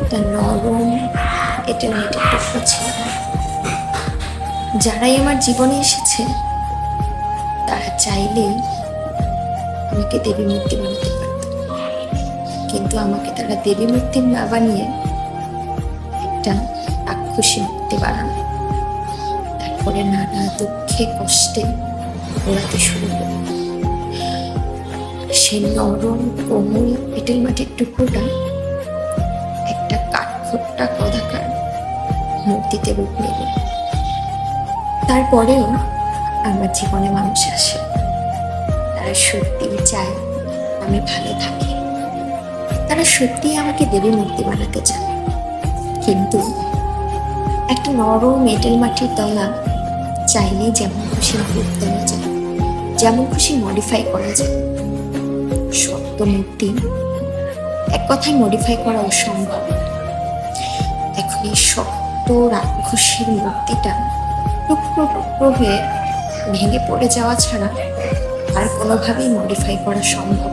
একটা নরম, এটা টুকরো ছিল। যারাই আমার জীবনে এসেছে, তারা চাইলেই আমাকে দেবী মূর্তি বানাতে পারত। কিন্তু আমাকে তারা দেবী মূর্তি না বানিয়ে একটা রাক্ষসী মূর্তি বানানো তারপরে নানা দুঃখে, কষ্টে ওড়াতে শুরু করল। সে নরম কোমল এঁটেল মাটির টুকরোটা কদাকার মূর্তিতে রূপ নিল। তারপরেও আমার জীবনে মানুষ আসে। তারা সত্যি চায় আমি ভালো থাকি। তারা সত্যি আমাকে দেবী মূর্তি বানাতে চায়। কিন্তু একটা নরম মেটেল মাটির তলা চাইলে যেমন খুশি রূপ দেওয়া যায়, যেমন খুশি মডিফাই করা যায়। সত্য মূর্তি এক কথায় মডিফাই করা অসম্ভব। এখন এই শক্ত রাক্ষসের মূর্তিটা টুকরো টুকরো হয়ে ভেঙে পড়ে যাওয়া ছাড়া আর কোনোভাবেই মডিফাই করা সম্ভব